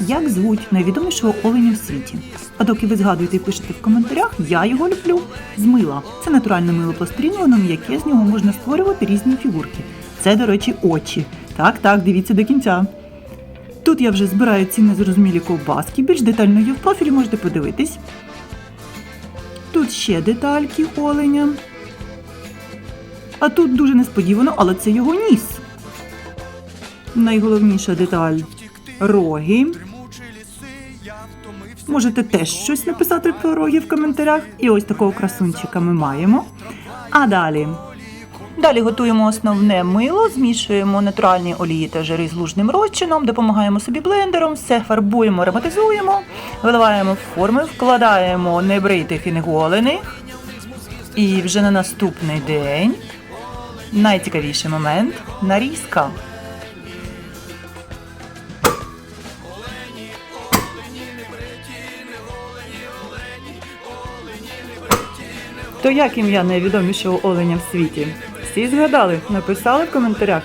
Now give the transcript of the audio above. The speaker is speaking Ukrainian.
як звуть найвідомішого оленя в світі. А доки ви згадуєте і пишете в коментарях, я його люблю з мила. Це натуральне мило пластилінове, м'яке з нього можна створювати різні фігурки. Це, до речі, очі. Так, так, дивіться до кінця. Тут я вже збираю ці незрозумілі ковбаски. Більш детально є в профілі, можете подивитись. Тут ще детальки оленя. А тут дуже несподівано, але це його ніс. Найголовніша деталь роги. Можете теж щось написати про роги в коментарях. І ось такого красунчика ми маємо. А далі. Далі готуємо основне мило, змішуємо натуральні олії та жири з лужним розчином, допомагаємо собі блендером, все фарбуємо, ароматизуємо, виливаємо в форми, вкладаємо небритих і неголених. І вже на наступний день найцікавіший момент нарізка. То як ім'я найвідомішого оленя в світі? Всі згадали, написали в коментарях.